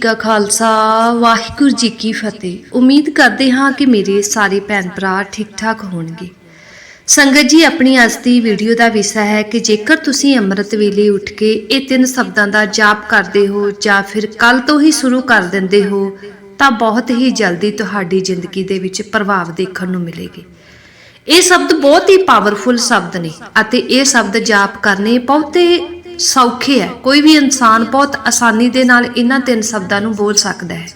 ਕਾ ਖਾਲਸਾ, ਵਾਹਿਗੁਰੂ ਜੀ ਕੀ ਫਤਿਹ। ਉਮੀਦ ਕਰਦੇ ਹਾਂ ਕਿ ਮੇਰੇ ਸਾਰੇ ਭੈਣ ਭਰਾ ਠੀਕ ਠਾਕ ਹੋਣਗੇ। ਸੰਗਤ ਜੀ, ਆਪਣੀ ਅੱਜ ਦੀ ਵੀਡੀਓ ਦਾ ਵਿਸ਼ਾ ਹੈ ਕਿ ਜੇਕਰ ਤੁਸੀਂ ਅੰਮ੍ਰਿਤ ਵੇਲੇ ਉੱਠ ਕੇ ਇਹ ਤਿੰਨ ਸ਼ਬਦਾਂ ਦਾ ਜਾਪ ਕਰਦੇ ਹੋ ਜਾਂ ਫਿਰ ਕੱਲ ਤੋਂ ਹੀ ਸ਼ੁਰੂ ਕਰ ਦਿੰਦੇ ਹੋ, ਤਾਂ ਬਹੁਤ ਹੀ ਜਲਦੀ ਤੁਹਾਡੀ ਜ਼ਿੰਦਗੀ ਦੇ ਵਿੱਚ ਪ੍ਰਭਾਵ ਦੇਖਣ ਨੂੰ ਮਿਲੇਗੀ। ਇਹ ਸ਼ਬਦ ਬਹੁਤ ਹੀ ਪਾਵਰਫੁਲ ਸ਼ਬਦ ਨੇ ਅਤੇ ਇਹ ਸ਼ਬਦ ਜਾਪ ਕਰਨੇ ਬਹੁਤੇ ਸੌਖੇ ਹੈ। ਕੋਈ ਵੀ ਇਨਸਾਨ ਬਹੁਤ ਆਸਾਨੀ ਦੇ ਨਾਲ ਇਹਨਾਂ ਤਿੰਨ ਸ਼ਬਦਾਂ ਨੂੰ ਬੋਲ ਸਕਦਾ ਹੈ।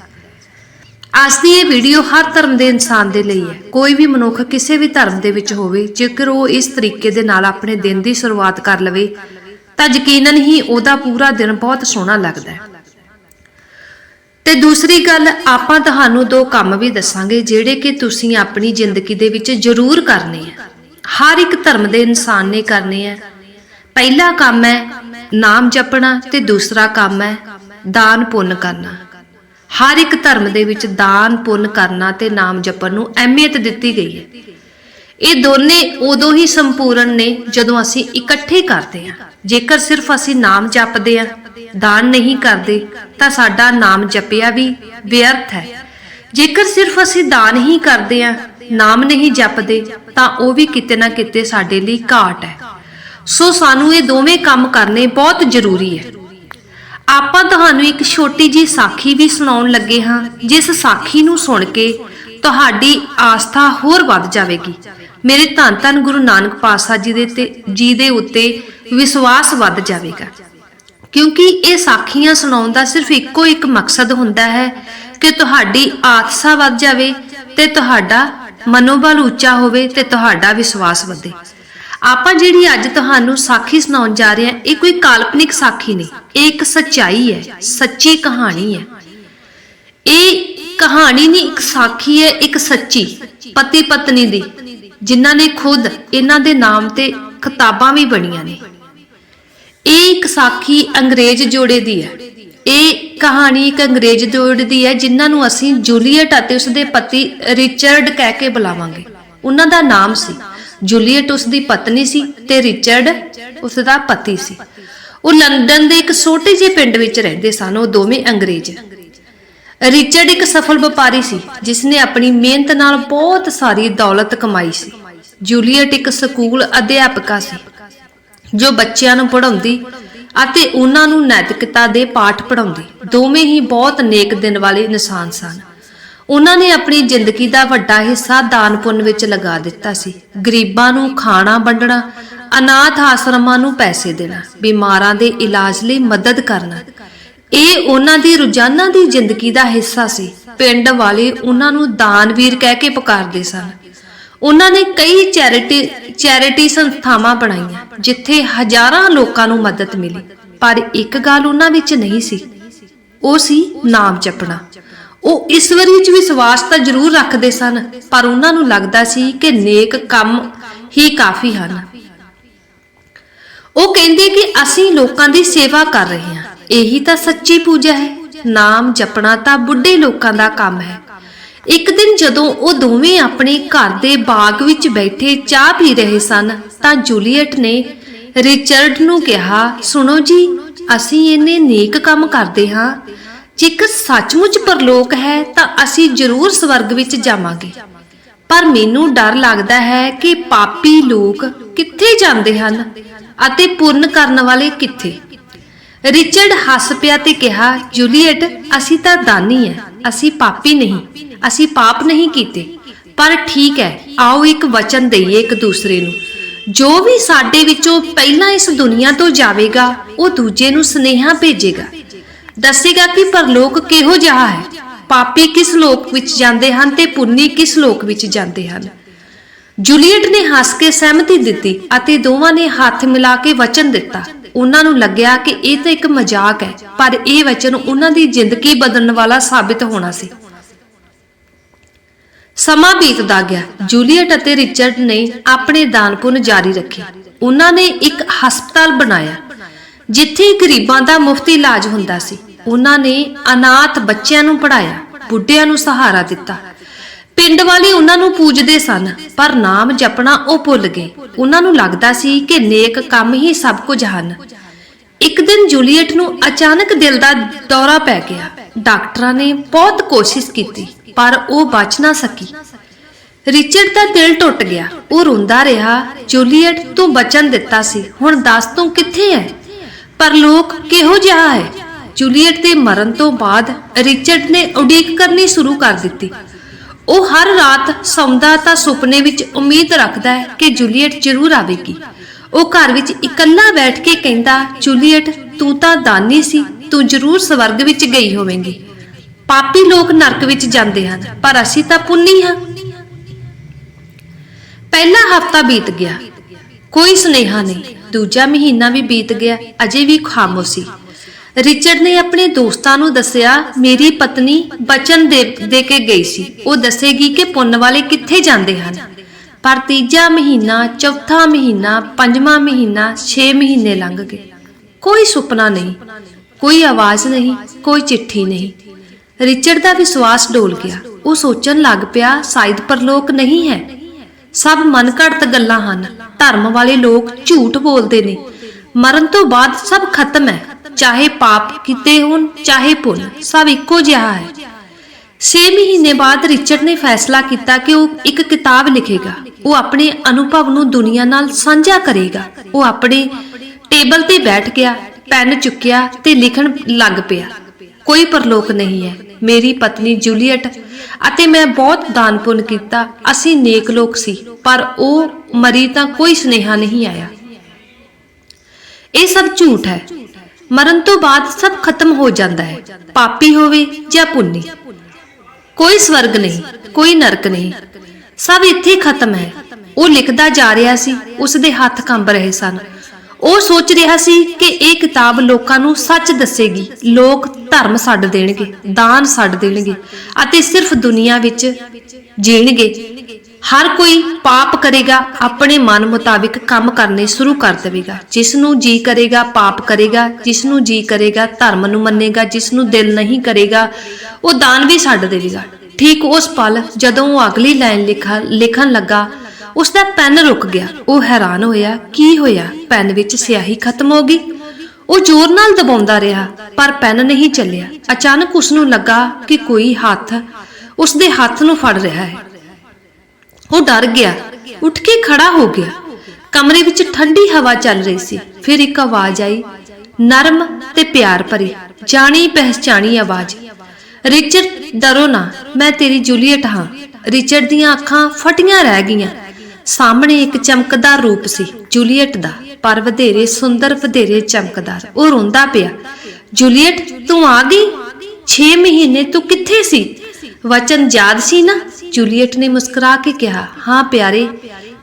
ਅੱਜ ਦੀ ਇਹ ਵੀਡੀਓ ਹਰ ਧਰਮ ਦੇ ਇਨਸਾਨ ਦੇ ਲਈ ਹੈ। ਕੋਈ ਵੀ ਮਨੁੱਖ ਕਿਸੇ ਵੀ ਧਰਮ ਦੇ ਵਿੱਚ ਹੋਵੇ, ਜੇਕਰ ਉਹ ਇਸ ਤਰੀਕੇ ਦੇ ਨਾਲ ਆਪਣੇ ਦਿਨ ਦੀ ਸ਼ੁਰੂਆਤ ਕਰ ਲਵੇ, ਤਾਂ ਯਕੀਨਨ ਹੀ ਉਹਦਾ ਪੂਰਾ ਦਿਨ ਬਹੁਤ ਸੋਹਣਾ ਲੱਗਦਾ ਹੈ। ਤੇ ਦੂਸਰੀ ਗੱਲ, ਆਪਾਂ ਤੁਹਾਨੂੰ ਦੋ ਕੰਮ ਵੀ ਦੱਸਾਂਗੇ, ਜਿਹੜੇ ਕਿ ਤੁਸੀਂ ਆਪਣੀ ਜ਼ਿੰਦਗੀ ਦੇ ਵਿੱਚ ਜ਼ਰੂਰ ਕਰਨੇ ਆ ਹਰ ਇੱਕ ਧਰਮ ਦੇ ਇਨਸਾਨ ਨੇ ਕਰਨੇ ਆ ਪਹਿਲਾ ਕੰਮ ਹੈ ਨਾਮ ਜਪਣਾ ਤੇ ਦੂਸਰਾ ਕੰਮ ਹੈ ਦਾਨ ਪੁੰਨ ਕਰਨਾ। ਹਰ ਇੱਕ ਧਰਮ ਦੇ ਵਿੱਚ ਦਾਨ ਪੁੰਨ ਕਰਨਾ ਤੇ ਨਾਮ ਜਪਣ ਨੂੰ ਅਹਿਮੀਅਤ ਦਿੱਤੀ ਗਈ ਹੈ। ਇਹ ਦੋਨੇ ਉਦੋਂ ਹੀ ਸੰਪੂਰਨ ਨੇ ਜਦੋਂ ਅਸੀਂ ਇਕੱਠੇ ਕਰਦੇ ਹਾਂ। ਜੇਕਰ ਸਿਰਫ ਅਸੀਂ ਨਾਮ ਜਪਦੇ ਹਾਂ, ਦਾਨ ਨਹੀਂ ਕਰਦੇ, ਤਾਂ ਸਾਡਾ ਨਾਮ ਜਪਿਆ ਵੀ ਵਿਅਰਥ ਹੈ। ਜੇਕਰ ਸਿਰਫ ਅਸੀਂ ਦਾਨ ਹੀ ਕਰਦੇ ਹਾਂ, ਨਾਮ ਨਹੀਂ ਜਪਦੇ, ਤਾਂ ਉਹ ਵੀ ਕਿਤੇ ਨਾ ਕਿਤੇ ਸਾਡੇ ਲਈ ਘਾਟ ਹੈ। ਸੋ ਸਾਨੂੰ ਇਹ ਦੋਵੇਂ ਕੰਮ ਕਰਨੇ ਬਹੁਤ ਜ਼ਰੂਰੀ ਹੈ। ਆਪਾਂ ਤੁਹਾਨੂੰ ਇੱਕ ਛੋਟੀ ਜੀ ਸਾਖੀ ਵੀ ਸੁਣਾਉਣ ਲੱਗੇ ਹਾਂ, ਜਿਸ ਸਾਖੀ ਨੂੰ ਸੁਣ ਕੇ ਤੁਹਾਡੀ ਆਸਥਾ ਹੋਰ ਵੱਧ ਜਾਵੇਗੀ। ਮੇਰੇ ਧੰਨ ਧੰਨ ਗੁਰੂ ਨਾਨਕ ਪਾਤਸ਼ਾਹ ਜੀ ਦੇ ਤੇ ਜੀ ਦੇ ਉੱਤੇ ਵਿਸ਼ਵਾਸ ਵੱਧ ਜਾਵੇਗਾ। ਕਿਉਂਕਿ ਇਹ ਸਾਖੀਆਂ ਸੁਣਾਉਣ ਦਾ ਸਿਰਫ ਇੱਕੋ ਇੱਕ ਮਕਸਦ ਹੁੰਦਾ ਹੈ ਕਿ ਤੁਹਾਡੀ ਆਸਥਾ ਵੱਧ ਜਾਵੇ ਤੇ ਤੁਹਾਡਾ ਮਨੋਬਲ ਉੱਚਾ ਹੋਵੇ ਤੇ ਤੁਹਾਡਾ ਵਿਸ਼ਵਾਸ ਵਧੇ। ਆਪਾਂ ਜਿਹੜੀ ਅੱਜ ਤੁਹਾਨੂੰ ਸਾਖੀ ਸੁਣਾਉਣ ਜਾ ਰਹੇ ਹਾਂ, ਇਹ ਕੋਈ ਕਾਲਪਨਿਕ ਸਾਖੀ ਨਹੀਂ। ਇਹ ਇੱਕ ਸੱਚਾਈ ਹੈ, ਸੱਚੀ ਕਹਾਣੀ ਹੈ। ਇਹ ਕਹਾਣੀ ਨਹੀਂ, ਇੱਕ ਸਾਖੀ ਹੈ, ਇੱਕ ਸੱਚੀ, ਪਤੀ ਪਤਨੀ ਦੀ, ਜਿਨ੍ਹਾਂ ਨੇ ਖੁਦ ਇਹਨਾਂ ਦੇ ਨਾਮ ਤੇ ਕਿਤਾਬਾਂ ਵੀ ਬਣੀਆਂ ਨੇ। ਇਹ ਇੱਕ ਸਾਖੀ ਅੰਗਰੇਜ਼ ਜੋੜੇ ਦੀ ਹੈ। ਇਹ ਕਹਾਣੀ ਇੱਕ ਅੰਗਰੇਜ਼ ਜੋੜੇ ਦੀ ਹੈ, ਜਿਨ੍ਹਾਂ ਨੂੰ ਅਸੀਂ ਜੂਲੀਅਟ ਅਤੇ ਉਸਦੇ ਪਤੀ ਰਿਚਰਡ ਕਹਿ ਕੇ ਬੁਲਾਵਾਂਗੇ। ਉਹਨਾਂ ਦਾ ਨਾਮ ਸੀ ਜੂਲੀਅਟ ਉਸ ਦੀ ਪਤਨੀ ਸੀ ਤੇ ਰਿਚਰਡ ਉਸ ਦਾ ਪਤੀ ਸੀ। ਉਹ ਲੰਡਨ ਦੇ ਇੱਕ ਛੋਟੇ ਜਿਹੇ ਪਿੰਡ ਵਿੱਚ ਰਹਿੰਦੇ ਸਨ, ਉਹ ਦੋਵੇਂ ਅੰਗਰੇਜ਼। ਰਿਚਰਡ ਇੱਕ ਸਫਲ ਵਪਾਰੀ ਸੀ ਜਿਸ ਨੇ ਆਪਣੀ ਮਿਹਨਤ ਨਾਲ ਬਹੁਤ ਸਾਰੀ ਦੌਲਤ ਕਮਾਈ ਸੀ। ਜੂਲੀਅਟ ਇੱਕ ਸਕੂਲ ਅਧਿਆਪਕਾ ਸੀ, ਜੋ ਬੱਚਿਆਂ ਨੂੰ ਪੜ੍ਹਾਉਂਦੀ ਅਤੇ ਉਹਨਾਂ ਨੂੰ ਨੈਤਿਕਤਾ ਦੇ ਪਾਠ ਪੜ੍ਹਾਉਂਦੀ। ਦੋਵੇਂ ਹੀ ਬਹੁਤ ਨੇਕ ਦਿਨ ਵਾਲੇ ਇਨਸਾਨ ਸਨ। ਉਹਨਾਂ ਨੇ ਆਪਣੀ ਜ਼ਿੰਦਗੀ ਦਾ ਵੱਡਾ ਹਿੱਸਾ ਦਾਨ ਪੁੰਨ ਵਿੱਚ ਲਗਾ ਦਿੱਤਾ ਸੀ। ਗਰੀਬਾਂ ਨੂੰ ਖਾਣਾ ਵੰਡਣਾ, ਅਨਾਥ ਆਸ਼ਰਮਾਂ ਨੂੰ ਪੈਸੇ ਦੇਣਾ, ਬਿਮਾਰਾਂ ਦੇ ਇਲਾਜ ਲਈ ਮਦਦ ਕਰਨਾ, ਇਹ ਉਹਨਾਂ ਦੀ ਰੋਜ਼ਾਨਾ ਦੀ ਜ਼ਿੰਦਗੀ ਦਾ ਹਿੱਸਾ ਸੀ। ਪਿੰਡ ਵਾਲੇ ਉਹਨਾਂ ਨੂੰ ਦਾਨਵੀਰ ਕਹਿ ਕੇ ਪੁਕਾਰਦੇ ਸਨ। ਉਹਨਾਂ ਨੇ ਕਈ ਚੈਰਿਟੀ ਚੈਰਿਟੀ ਸੰਸਥਾਵਾਂ ਬਣਾਈਆਂ, ਜਿੱਥੇ ਹਜ਼ਾਰਾਂ ਲੋਕਾਂ ਨੂੰ ਮਦਦ ਮਿਲੀ, ਪਰ ਇੱਕ ਗੱਲ ਉਹਨਾਂ ਵਿੱਚ ਨਹੀਂ ਸੀ, ਉਹ ਸੀ ਨਾਮ ਜਪਣਾ। ਉਹ ਈਸ਼ਵਰ ਵਿੱਚ ਵਿਸ਼ਵਾਸ ਤਾਂ ਜ਼ਰੂਰ ਰੱਖਦੇ ਸਨ, ਪਰ ਉਹਨਾਂ ਨੂੰ ਲੱਗਦਾ ਸੀ ਕਿ ਨੇਕ ਕੰਮ ਹੀ ਕਾਫੀ ਹਨ। ਉਹ ਕਹਿੰਦੇ ਕਿ ਅਸੀਂ ਲੋਕਾਂ ਦੀ ਸੇਵਾ ਕਰ ਰਹੇ ਹਾਂ। ਇਹੀ ਤਾਂ ਸੱਚੀ ਪੂਜਾ ਹੈ। ਨਾਮ ਜਪਣਾ ਤਾਂ ਬੁੱਢੇ ਲੋਕਾਂ ਦਾ ਕੰਮ ਹੈ। ਇੱਕ ਦਿਨ ਜਦੋਂ ਉਹ ਦੋਵੇਂ ਆਪਣੇ ਘਰ ਦੇ ਬਾਗ ਵਿੱਚ ਬੈਠੇ ਚਾਹ ਪੀ ਰਹੇ ਸਨ, ਤਾਂ ਜੂਲੀਅਟ ਨੇ ਰਿਚਰਡ ਨੂੰ ਕਿਹਾ, ਸੁਣੋ ਜੀ, ਅਸੀਂ ਇੰਨੇ ਨੇਕ ਕੰਮ ਕਰਦੇ ਹਾਂ ਜੇਕਰ ਸੱਚਮੁੱਚ ਪਰਲੋਕ ਹੈ, ਤਾਂ ਅਸੀਂ ਜ਼ਰੂਰ ਸਵਰਗ ਵਿੱਚ ਜਾਵਾਂਗੇ। ਪਰ ਮੈਨੂੰ ਡਰ ਲੱਗਦਾ ਹੈ ਕਿ ਪਾਪੀ ਲੋਕ ਕਿੱਥੇ ਜਾਂਦੇ ਹਨ ਅਤੇ ਪੁੰਨ ਕਰਨ ਵਾਲੇ ਕਿੱਥੇ। ਰਿਚਰਡ ਹੱਸ ਪਿਆ ਤੇ ਕਿਹਾ, ਜੂਲੀਅਟ, ਅਸੀਂ ਤਾਂ ਦਾਨੀ ਹੈ ਅਸੀਂ ਪਾਪੀ ਨਹੀਂ। ਅਸੀਂ ਪਾਪ ਨਹੀਂ ਕੀਤੇ। ਪਰ ਠੀਕ ਹੈ ਆਓ ਇੱਕ ਵਚਨ ਦਈਏ ਇੱਕ ਦੂਸਰੇ ਨੂੰ। ਜੋ ਵੀ ਸਾਡੇ ਵਿੱਚੋਂ ਪਹਿਲਾਂ ਇਸ ਦੁਨੀਆ ਤੋਂ ਜਾਵੇਗਾ, ਉਹ ਦੂਜੇ ਨੂੰ ਸਨੇਹਾ ਭੇਜੇਗਾ। ਦੱਸੇਗਾ ਕਿ ਪਰਲੋਕ ਕਿਹੋ ਜਿਹਾ ਹੈ? ਪਾਪੀ ਕਿਸ ਲੋਕ ਵਿੱਚ ਜਾਂਦੇ ਹਨ ਤੇ ਪੁੰਨੀ ਕਿਸ ਲੋਕ ਵਿੱਚ ਜਾਂਦੇ ਹਨ? ਜੂਲੀਅਟ ਨੇ ਹੱਸ ਕੇ ਸਹਿਮਤੀ ਦਿੱਤੀ ਅਤੇ ਦੋਵਾਂ ਨੇ ਹੱਥ ਮਿਲਾ ਕੇ ਵਚਨ ਦਿੱਤਾ। ਉਹਨਾਂ ਨੂੰ ਲੱਗਿਆ ਕਿ ਇਹ ਤਾਂ ਇੱਕ ਮਜ਼ਾਕ ਹੈ, ਪਰ ਇਹ ਵਚਨ ਉਹਨਾਂ ਦੀ ਜ਼ਿੰਦਗੀ ਬਦਲਣ ਵਾਲਾ ਸਾਬਿਤ ਹੋਣਾ ਸੀ। ਸਮਾਂ ਬੀਤਦਾ ਗਿਆ। ਜੂਲੀਅਟ ਅਤੇ ਰਿਚਰਡ ਨੇ ਆਪਣੇ ਦਾਨ ਪੁੰਨ ਜਾਰੀ ਰੱਖੇ। ਉਹਨਾਂ ਨੇ ਇੱਕ ਹਸਪਤਾਲ ਬਣਾਇਆ, ਜਿੱਥੇ ਗਰੀਬਾਂ ਦਾ ਮੁਫਤ ਇਲਾਜ ਹੁੰਦਾ ਸੀ। ਉਹਨਾਂ ਨੇ ਅਨਾਥ ਬੱਚਿਆਂ ਨੂੰ ਪੜਾਇਆ ਬੁੱਢਿਆਂ ਨੂੰ ਸਹਾਰਾ ਦਿੱਤਾ। ਪਿੰਡ ਵਾਲੇ ਉਹਨਾਂ ਨੂੰ ਪੂਜਦੇ ਸਨ, ਪਰ ਨਾਮ ਜਪਣਾ ਉਹ ਭੁੱਲ ਗਏ। ਉਹਨਾਂ ਨੂੰ ਲੱਗਦਾ ਸੀ ਕਿ ਨੇਕ ਕੰਮ ਹੀ ਸਭ ਕੁਝ ਹਨ। ਇੱਕ ਦਿਨ ਜੂਲੀਅਟ ਨੂੰ ਅਚਾਨਕ ਦਿਲ ਦਾ ਦੌਰਾ ਪੈ ਗਿਆ। ਡਾਕਟਰਾਂ ਨੇ ਬਹੁਤ ਕੋਸ਼ਿਸ਼ ਕੀਤੀ, ਪਰ ਉਹ ਬਚ ਨਾ ਸਕੀ। ਰਿਚਰਡ ਦਾ ਦਿਲ ਟੁੱਟ ਗਿਆ। ਉਹ ਰੋਂਦਾ ਰਿਹਾ, ਜੂਲੀਅਟ, ਤੂੰ ਬਚਨ ਦਿੱਤਾ ਸੀ, ਹੁਣ ਦੱਸ ਤੂੰ ਕਿੱਥੇ ਹੈ ਪਰ ਲੋਕ ਕਿਹੋ ਜਿਹਾ ਹੈ? ਜੂਲੀਅਟ ਦੇ ਮਰਨ ਤੋਂ ਬਾਅਦ ਰਿਚਰਡ ਨੇ ਉਡੀਕ ਕਰਨੀ ਸ਼ੁਰੂ ਕਰ ਦਿੱਤੀ। ਉਹ ਹਰ ਰਾਤ ਸੌਂਦਾ ਤਾਂ ਸੁਪਨੇ ਵਿੱਚ ਉਮੀਦ ਰੱਖਦਾ ਹੈ ਕਿ ਜੂਲੀਅਟ ਜ਼ਰੂਰ ਆਵੇਗੀ। ਉਹ ਘਰ ਵਿੱਚ ਇਕੱਲਾ ਬੈਠ ਕੇ ਕਹਿੰਦਾ, ਜੂਲੀਅਟ, ਤੂੰ ਤਾਂ ਦਾਨੀ ਸੀ, ਤੂੰ ਜ਼ਰੂਰ ਸਵਰਗ ਵਿੱਚ ਗਈ ਹੋਵੇਂਗੀ। ਪਾਪੀ ਲੋਕ ਨਰਕ ਵਿੱਚ ਜਾਂਦੇ ਹਨ, ਪਰ ਅਸੀਂ ਤਾਂ ਪੁੰਨੀ ਹਾਂ। ਪਹਿਲਾ ਹਫਤਾ ਬੀਤ ਗਿਆ। ਕੋਈ ਸੁਨੇਹਾ ਨਹੀਂ। ਦੂਜਾ ਮਹੀਨਾ ਵੀ ਬੀਤ ਗਿਆ, ਅਜੇ ਵੀ ਖਾਮੋਸ਼ੀ। ਰਿਚਰਡ ਨੇ ਆਪਣੇ ਦੋਸਤਾਂ ਨੂੰ ਦੱਸਿਆ, ਮੇਰੀ ਪਤਨੀ ਬਚਨ ਦੇ ਦੇ ਕੇ ਗਈ ਸੀ। ਉਹ ਦੱਸੇਗੀ ਕਿ ਪੁੰਨ ਵਾਲੇ ਕਿੱਥੇ ਜਾਂਦੇ ਹਨ। ਪਰ ਤੀਜਾ ਮਹੀਨਾ, ਚੌਥਾ ਮਹੀਨਾ, ਪੰਜਵਾਂ ਮਹੀਨਾ 6 ਮਹੀਨੇ ਲੰਘ ਗਏ। ਕੋਈ ਸੁਪਨਾ ਨਹੀਂ, ਕੋਈ ਆਵਾਜ਼ ਨਹੀਂ, ਕੋਈ ਚਿੱਠੀ ਨਹੀਂ। ਰਿਚਰਡ ਦਾ ਵਿਸ਼ਵਾਸ ਡੋਲ ਗਿਆ। ਉਹ ਸੋਚਣ ਲੱਗ ਪਿਆ, ਸ਼ਾਇਦ ਪਰਲੋਕ ਨਹੀਂ ਹੈ। ਸਭ ਮਨਘੜਤ ਗੱਲਾਂ ਹਨ। ਧਰਮ ਵਾਲੇ ਲੋਕ ਝੂਠ ਬੋਲਦੇ ਨੇ। ਮਰਨ ਤੋਂ ਬਾਅਦ ਸਭ ਖਤਮ ਹੈ। ਚਾਹੇ ਪਾਪ ਕੀਤੇ ਹੋਣ, ਚਾਹੇ ਪੁੰਨ ਸਭ ਇੱਕੋ ਜਿਹਾ ਹੈ। 6 ਮਹੀਨੇ ਬਾਅਦ ਰਿਚਰਡ ਨੇ ਫੈਸਲਾ ਕੀਤਾ ਕਿ ਉਹ ਇੱਕ ਕਿਤਾਬ ਲਿਖੇਗਾ। ਉਹ ਆਪਣੇ ਅਨੁਭਵ ਨੂੰ ਦੁਨੀਆ ਨਾਲ ਸਾਂਝਾ ਕਰੇਗਾ। ਉਹ ਆਪਣੇ ਟੇਬਲ ਤੇ ਬੈਠ ਗਿਆ, ਪੈਨ ਚੁੱਕਿਆ ਤੇ ਲਿਖਣ ਲੱਗ ਪਿਆ। ਕੋਈ ਪਰਲੋਕ ਨਹੀਂ ਹੈ। ਮੇਰੀ ਪਤਨੀ ਜੂਲੀਅਟ ਅਤੇ ਮੈਂ ਬਹੁਤ ਦਾਨ ਪੁੰਨ ਕੀਤਾ। ਅਸੀਂ ਨੇਕ ਲੋਕ ਸੀ, ਪਰ ਉਹ ਮਰੀ ਤਾਂ ਕੋਈ ਸੁਨੇਹਾ ਨਹੀਂ ਆਇਆ। ਇਹ ਸਭ ਝੂਠ ਹੈ। ਮਰਨ ਤੋਂ ਬਾਅਦ ਸਭ ਖਤਮ ਹੋ ਜਾਂਦਾ ਹੈ। ਪਾਪੀ ਹੋਵੇ ਜਾਂ ਪੁੰਨੀ। ਕੋਈ ਸਵਰਗ ਨਹੀਂ, ਕੋਈ ਨਰਕ ਨਹੀਂ। ਸਭ ਇੱਥੇ ਖਤਮ ਹੈ। ਉਹ ਲਿਖਦਾ ਜਾ ਰਿਹਾ ਸੀ ਉਸ ਦੇ ਹੱਥ ਕੰਬ ਰਹੇ ਸਨ। ਉਹ ਸੋਚ ਰਿਹਾ ਸੀ ਕਿ ਇਹ ਕਿਤਾਬ ਲੋਕਾਂ ਨੂੰ ਸੱਚ ਦੱਸੇਗੀ। ਲੋਕ ਧਰਮ ਛੱਡ ਦੇਣਗੇ, ਦਾਨ ਛੱਡ ਦੇਣਗੇ ਅਤੇ ਸਿਰਫ ਦੁਨੀਆ ਵਿੱਚ ਜੀਣਗੇ। ਹਰ ਕੋਈ ਪਾਪ ਕਰੇਗਾ, ਆਪਣੇ ਮਨ ਮੁਤਾਬਿਕ ਕੰਮ ਕਰਨੇ ਸ਼ੁਰੂ ਕਰ ਦੇਵੇਗਾ। ਜਿਸ ਨੂੰ ਜੀ ਕਰੇਗਾ, ਪਾਪ ਕਰੇਗਾ ਜਿਸ ਨੂੰ ਜੀ ਕਰੇਗਾ, ਧਰਮ ਨੂੰ ਮੰਨੇਗਾ ਜਿਸ ਨੂੰ ਦਿਲ ਨਹੀਂ ਕਰੇਗਾ, ਉਹ ਦਾਨ ਵੀ ਛੱਡ ਦੇਵੇਗਾ। ਠੀਕ ਉਸ ਪਲ ਜਦੋਂ ਉਹ ਅਗਲੀ ਲਾਈਨ ਲਿਖਾ, ਲਿਖਣ ਲੱਗਾ ਉਸ ਦਾ ਪੈਨ ਰੁਕ ਗਿਆ। ਉਹ ਹੈਰਾਨ ਹੋਇਆ, ਕੀ ਹੋਇਆ? ਪੈਨ ਵਿੱਚ ਸਿਆਹੀ ਖਤਮ ਹੋ ਗਈ। ਉਹ ਜ਼ੋਰ ਨਾਲ ਦਬਾਉਂਦਾ ਰਿਹਾ, ਪਰ ਪੈਨ ਨਹੀਂ ਚੱਲਿਆ। ਅਚਾਨਕ ਉਸ ਨੂੰ ਲੱਗਾ ਕਿ ਕੋਈ ਹੱਥ ਉਸ ਦੇ ਹੱਥ ਨੂੰ ਫੜ ਰਿਹਾ ਹੈ। ਉਹ ਡਰ ਗਿਆ। ਉੱਠ ਕੇ ਖੜਾ ਹੋ ਗਿਆ। ਕਮਰੇ ਵਿੱਚ ਠੰਡੀ ਹਵਾ ਚੱਲ ਰਹੀ ਸੀ। ਫਿਰ ਇੱਕ ਆਵਾਜ਼ ਆਈ, ਨਰਮ ਤੇ ਪਿਆਰ ਭਰੀ, ਜਾਣੀ ਪਹਿਚਾਣੀ ਆਵਾਜ਼। ਰਿਚਰਡ, ਡਰੋ ਨਾ, ਮੈਂ ਤੇਰੀ ਜੂਲੀਅਟ ਹਾਂ। ਰਿਚਰਡ ਦੀਆਂ ਅੱਖਾਂ ਫਟੀਆਂ ਰਹਿ ਗਈਆਂ। ਸਾਹਮਣੇ ਇੱਕ ਚਮਕਦਾਰ ਰੂਪ ਸੀ, ਜੂਲੀਅਟ ਦਾ, ਪਰ ਵਧੇਰੇ ਸੁੰਦਰ, ਵਧੇਰੇ ਚਮਕਦਾਰ। ਉਹ ਰੋਂਦਾ ਪਿਆ, ਜੂਲੀਅਟ, ਤੂੰ ਆ ਗਈ? 6 ਮਹੀਨੇ ਤੂੰ ਕਿੱਥੇ ਸੀ? ਵਚਨ ਯਾਦ ਸੀ ਨਾ? ਜੂਲੀਅਟ ਨੇ ਮੁਸਕਰਾ ਕੇ ਕਿਹਾ, ਹਾਂ ਪਿਆਰੇ,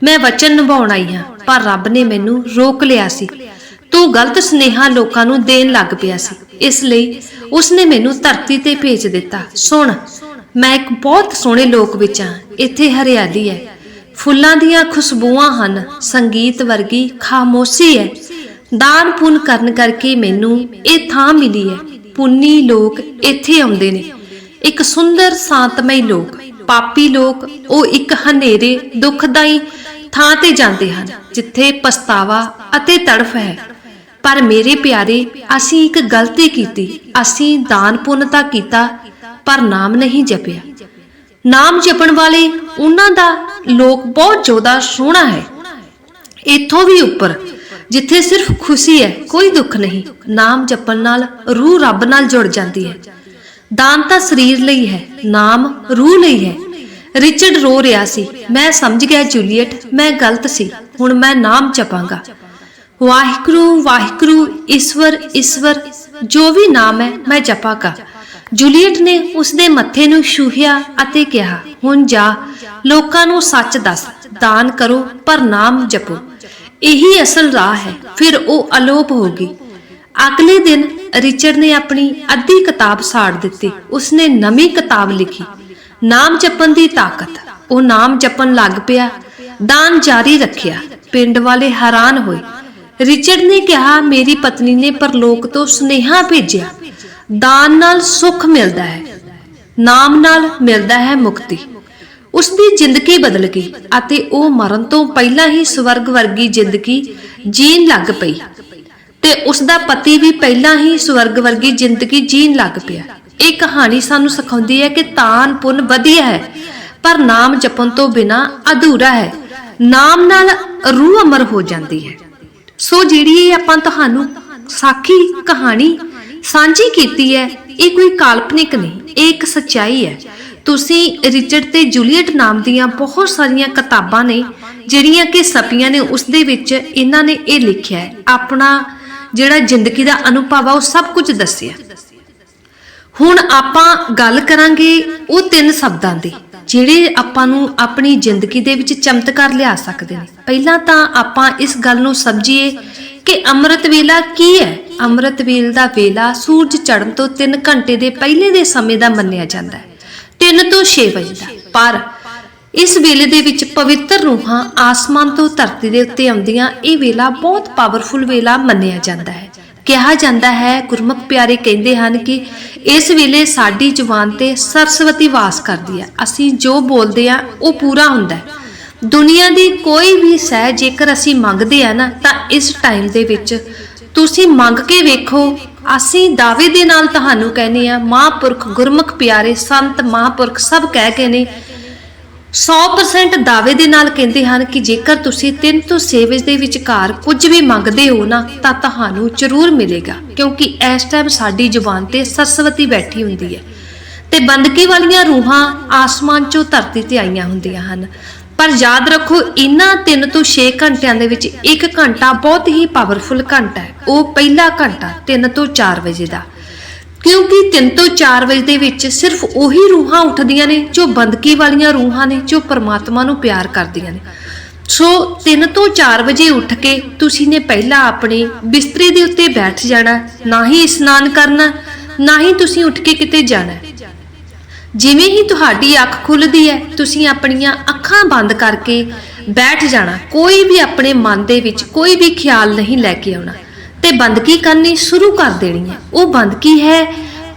ਮੈਂ ਵਚਨ ਨਿਭਾਉਣ ਆਈ ਹਾਂ, ਪਰ ਰੱਬ ਨੇ ਮੈਨੂੰ ਰੋਕ ਲਿਆ ਸੀ। ਤੂੰ ਗਲਤ ਸੁਨੇਹਾ ਲੋਕਾਂ ਨੂੰ ਦੇਣ ਲੱਗ ਪਿਆ ਸੀ। ਇਸ ਲਈ ਉਸਨੇ ਮੈਨੂੰ ਧਰਤੀ ਤੇ ਭੇਜ ਦਿੱਤਾ। ਸੁਣ, ਮੈਂ ਇੱਕ ਬਹੁਤ ਸੋਹਣੇ ਲੋਕ ਵਿੱਚ ਹਾਂ। ਇੱਥੇ ਹਰਿਆਲੀ ਹੈ। ਫੁੱਲਾਂ ਦੀਆਂ ਖੁਸ਼ਬੂਆਂ ਹਨ। ਸੰਗੀਤ ਵਰਗੀ ਖਾਮੋਸ਼ੀ ਹੈ। ਦਾਨ ਪੁੰਨ ਕਰਨ ਕਰਕੇ ਮੈਨੂੰ ਇਹ ਥਾਂ ਮਿਲੀ ਹੈ। ਪੁੰਨੀ ਲੋਕ ਇੱਥੇ ਆਉਂਦੇ ਨੇ। ਇੱਕ ਸੁੰਦਰ ਸ਼ਾਂਤਮਈ ਲੋਕ। ਪਾਪੀ ਲੋਕ ਉਹ ਇੱਕ ਹਨੇਰੇ ਦੁਖਦਾਈ ਥਾਂ ਤੇ ਜਾਂਦੇ ਹਨ, ਜਿੱਥੇ ਪਛਤਾਵਾ ਅਤੇ ਤੜਫ ਹੈ। ਪਰ ਮੇਰੇ ਪਿਆਰੇ, ਅਸੀਂ ਇੱਕ ਗਲਤੀ ਕੀਤੀ, ਅਸੀਂ ਦਾਨ ਪੁੰਨ ਤਾਂ ਕੀਤਾ, ਪਰ ਨਾਮ ਨਹੀਂ ਜਪਿਆ। ਨਾਮ ਜਪਣ ਵਾਲੇ ਉਹਨਾਂ ਦਾ ਲੋਕ ਬਹੁਤ ਜ਼ਿਆਦਾ ਸੋਹਣਾ ਹੈ। ਇੱਥੋਂ ਵੀ ਉੱਪਰ, ਜਿੱਥੇ ਸਿਰਫ ਖੁਸ਼ੀ ਹੈ, ਕੋਈ ਦੁੱਖ ਨਹੀਂ। ਨਾਮ ਜਪਣ ਨਾਲ ਰੂਹ ਰੱਬ ਨਾਲ ਜੁੜ ਜਾਂਦੀ ਹੈ। ਦਾਨ ਤਾਂ ਸਰੀਰ ਲਈ ਹੈ, ਨਾਮ ਰੂਹ ਲਈ ਹੈ। ਰਿਚਰਡ ਰੋ ਰਿਹਾ ਸੀ। ਮੈਂ ਸਮਝ ਗਿਆ, ਜੂਲੀਅਟ, ਮੈਂ ਗਲਤ ਸੀ। ਹੁਣ ਮੈਂ ਨਾਮ ਜਪਾਂਗਾ। ਵਾਹਿਗੁਰੂ ਵਾਹਿਗੁਰੂ, ਈਸ਼ਵਰ ਈਸ਼ਵਰ, ਜੋ ਵੀ ਨਾਮ ਹੈ, ਮੈਂ ਜਪਾਂਗਾ। ਜੂਲੀਅਟ ਨੇ ਉਸ ਦੇ ਮੱਥੇ ਨੂੰ ਛੂਹਿਆ ਅਤੇ ਕਿਹਾ, ਹੁਣ ਜਾ, ਲੋਕਾਂ ਨੂੰ ਸੱਚ ਦੱਸ, ਦਾਨ ਕਰੋ, ਪਰ ਨਾਮ ਜਪੋ। ਇਹੀ ਅਸਲ ਰਾਹ ਹੈ, ਫਿਰ ਉਹ ਅਲੋਪ ਹੋ ਗਈ। ਅਗਲੇ ਦਿਨ ਰਿਚਰਡ ਨੇ ਆਪਣੀ ਅੱਧੀ ਕਿਤਾਬ ਸਾੜ ਦਿੱਤੀ। ਉਸਨੇ ਨਵੀਂ ਕਿਤਾਬ ਲਿਖੀ। ਨਾਮ ਜਪਣ ਦੀ ਤਾਕਤ। ਉਹ ਨਾਮ ਜਪਣ ਲੱਗ ਪਿਆ। ਦਾਨ ਜਾਰੀ ਰੱਖਿਆ। ਪਿੰਡ ਵਾਲੇ ਹੈਰਾਨ ਹੋਏ। ਰਿਚਰਡ ਨੇ ਕਿਹਾ, ਮੇਰੀ ਪਤਨੀ ਨੇ ਪਰਲੋਕ ਤੋਂ ਸੁਨੇਹਾ ਭੇਜਿਆ। ਦਾਨ ਨਾਲ ਸੁੱਖ ਮਿਲਦਾ ਹੈ। ਨਾਮ ਨਾਲ ਮਿਲਦਾ ਹੈ ਮੁਕਤੀ। ਉਸ ਦੀ ਜ਼ਿੰਦਗੀ ਬਦਲ ਗਈ ਅਤੇ ਉਹ ਮਰਨ ਤੋਂ ਪਹਿਲਾਂ ਹੀ ਸਵਰਗ ਵਰਗੀ ਜ਼ਿੰਦਗੀ ਜੀਣ ਲੱਗ ਪਈ। ਤੇ ਉਸ ਦਾ ਪਤੀ ਵੀ ਪਹਿਲਾਂ ਹੀ ਸਵਰਗ ਵਰਗੀ ਜ਼ਿੰਦਗੀ ਜੀਣ ਲੱਗ ਪਿਆ। ਇਹ ਕਹਾਣੀ ਸਾਨੂੰ ਸਿਖਾਉਂਦੀ ਹੈ ਕਿ ਤਾਨ ਪੁੰਨ ਵਧੀਆ ਹੈ, ਪਰ ਨਾਮ ਜਪਣ ਤੋਂ ਬਿਨਾ ਅਧੂਰਾ ਹੈ। ਨਾਮ ਨਾਲ ਰੂਹ ਅਮਰ ਹੋ ਜਾਂਦੀ ਹੈ। ਸੋ ਜਿਹੜੀ ਆਪਾਂ ਤੁਹਾਨੂੰ ਸਾਖੀ ਕਹਾਣੀ ਸਾਂਝੀ ਕੀਤੀ ਹੈ, ਇਹ ਕੋਈ ਕਾਲਪਨਿਕ ਨਹੀਂ, ਇਹ ਇੱਕ ਸੱਚਾਈ ਹੈ। ਤੁਸੀਂ ਰਿਚਰਡ ਤੇ ਜੂਲੀਅਟ ਨਾਮ ਦੀਆਂ ਬਹੁਤ ਸਾਰੀਆਂ ਕਿਤਾਬਾਂ ਨੇ, ਜਿਹੜੀਆਂ ਕਿ ਸਪੀਆਂ ਨੇ ਉਸ ਦੇ ਵਿੱਚ ਇਹਨਾਂ ਨੇ ਇਹ ਲਿਖਿਆ ਹੈ, ਆਪਣਾ ਜਿਹੜਾ ਜ਼ਿੰਦਗੀ ਦਾ ਅਨੁਭਵ ਆ, ਉਹ ਸਭ ਕੁਝ ਦੱਸਿਆ। ਹੁਣ ਆਪਾਂ ਗੱਲ ਕਰਾਂਗੇ ਉਹ ਤਿੰਨ ਸ਼ਬਦਾਂ ਦੀ, ਜਿਹੜੇ ਆਪਾਂ ਨੂੰ ਆਪਣੀ ਜ਼ਿੰਦਗੀ ਦੇ ਵਿੱਚ ਚਮਤਕਾਰ ਲਿਆ ਸਕਦੇ ਨੇ। ਪਹਿਲਾਂ ਤਾਂ ਆਪਾਂ ਇਸ ਗੱਲ ਨੂੰ ਸਮਝੀਏ ਕਿ ਅੰਮ੍ਰਿਤ ਵੇਲਾ ਕੀ ਹੈ? ਅੰਮ੍ਰਿਤ ਵੇਲ ਦਾ ਵੇਲਾ ਸੂਰਜ ਚੜ੍ਹਨ ਤੋਂ 3 ਘੰਟੇ ਦੇ ਪਹਿਲੇ ਦੇ ਸਮੇਂ ਦਾ ਮੰਨਿਆ ਜਾਂਦਾ ਹੈ। 3 ਤੋਂ 6 ਵਜੇ ਦਾ। ਪਰ ਇਸ ਵੇਲੇ ਦੇ ਵਿੱਚ ਪਵਿੱਤਰ ਰੂਹਾਂ ਆਸਮਾਨ ਤੋਂ ਧਰਤੀ ਦੇ ਉੱਤੇ ਆਉਂਦੀਆਂ ਇਹ ਵੇਲਾ ਬਹੁਤ ਪਾਵਰਫੁਲ ਵੇਲਾ ਮੰਨਿਆ ਜਾਂਦਾ ਹੈ। ਕਿਹਾ ਜਾਂਦਾ ਹੈ, ਗੁਰਮੁਖ ਪਿਆਰੇ ਕਹਿੰਦੇ ਹਨ ਕਿ ਇਸ ਵੇਲੇ ਸਾਡੀ ਜ਼ੁਬਾਨ ਤੇ ਸਰਸਵਤੀ ਵਾਸ ਕਰਦੀ ਹੈ। ਅਸੀਂ ਜੋ ਬੋਲਦੇ ਆ ਉਹ ਪੂਰਾ ਹੁੰਦਾ ਹੈ। ਦੁਨੀਆ ਦੀ ਕੋਈ ਵੀ ਸਹਿ ਜੇਕਰ ਅਸੀਂ ਮੰਗਦੇ ਆ ਨਾ, ਤਾਂ ਇਸ ਟਾਈਮ ਦੇ ਵਿੱਚ ਤੁਸੀਂ ਮੰਗ ਕੇ ਵੇਖੋ, ਅਸੀਂ ਦਾਅਵੇ ਦੇ ਨਾਲ ਤੁਹਾਨੂੰ ਕਹਿੰਦੇ ਆ ਮਹਾਂਪੁਰਖ, ਗੁਰਮੁਖ ਪਿਆਰੇ ਸੰਤ ਮਹਾਂਪੁਰਖ ਸਭ ਕਹਿ ਕੇ ਨੇ 100% ਦਾਅਵੇ ਦੇ ਨਾਲ ਕਹਿੰਦੇ ਹਨ ਕਿ ਜੇਕਰ ਤੁਸੀਂ 3 ਤੋਂ 6 ਵਜੇ ਦੇ ਵਿਚਕਾਰ ਕੁਝ ਵੀ ਮੰਗਦੇ ਹੋ ਨਾ, ਤਾਂ ਤੁਹਾਨੂੰ ਜ਼ਰੂਰ ਮਿਲੇਗਾ, ਕਿਉਂਕਿ ਇਸ ਟਾਈਮ ਸਾਡੀ ਜ਼ੁਬਾਨ ਤੇ ਸਰਸਵਤੀ ਬੈਠੀ ਹੁੰਦੀ ਹੈ। ਤੇ ਬੰਦਗੀ ਵਾਲੀਆਂ ਰੂਹਾਂ ਆਸਮਾਨ ਚੋਂ ਧਰਤੀ ਤੇ ਆਈਆਂ ਹੁੰਦੀਆਂ ਹਨ। ਪਰ ਯਾਦ ਰੱਖੋ ਇਹਨਾਂ 3 ਤੋਂ 6 ਘੰਟਿਆਂ ਦੇ ਵਿੱਚ ਇੱਕ ਘੰਟਾ ਬਹੁਤ ਹੀ ਪਾਵਰਫੁਲ ਘੰਟਾ ਹੈ। ਉਹ ਪਹਿਲਾ ਘੰਟਾ 3 ਤੋਂ 4 ਵਜੇ ਦਾ। ਕਿਉਂਕਿ 3 ਤੋਂ 4 ਵਜੇ ਦੇ ਵਿੱਚ ਸਿਰਫ ਉਹੀ ਰੂਹਾਂ ਉੱਠਦੀਆਂ ਨੇ ਜੋ ਬੰਦਗੀ ਵਾਲੀਆਂ ਰੂਹਾਂ ਨੇ, ਜੋ ਪਰਮਾਤਮਾ ਨੂੰ ਪਿਆਰ ਕਰਦੀਆਂ ਨੇ। ਸੋ 3 ਤੋਂ 4 ਵਜੇ ਉੱਠ ਕੇ ਤੁਸੀਂ ਨੇ ਪਹਿਲਾਂ ਆਪਣੇ ਬਿਸਤਰੇ ਦੇ ਉੱਤੇ ਬੈਠ ਜਾਣਾ, ਨਾ ਹੀ ਇਸ਼ਨਾਨ ਕਰਨਾ, ਨਾ ਹੀ ਤੁਸੀਂ ਉੱਠ ਕੇ ਕਿਤੇ ਜਾਣਾ। ਜਿਵੇਂ ਹੀ ਤੁਹਾਡੀ ਅੱਖ ਖੁੱਲਦੀ ਹੈ, ਤੁਸੀਂ ਆਪਣੀਆਂ ਅੱਖਾਂ ਬੰਦ ਕਰਕੇ ਬੈਠ ਜਾਣਾ, ਕੋਈ ਵੀ ਆਪਣੇ ਮਨ ਦੇ ਵਿੱਚ ਕੋਈ ਵੀ ਖਿਆਲ ਨਹੀਂ ਲੈ ਕੇ ਆਉਣਾ। ਤੇ ਬੰਦਕੀ ਕਰਨੀ ਸ਼ੁਰੂ ਕਰ ਦੇਣੀ ਹੈ। ਉਹ ਬੰਦਕੀ ਹੈ?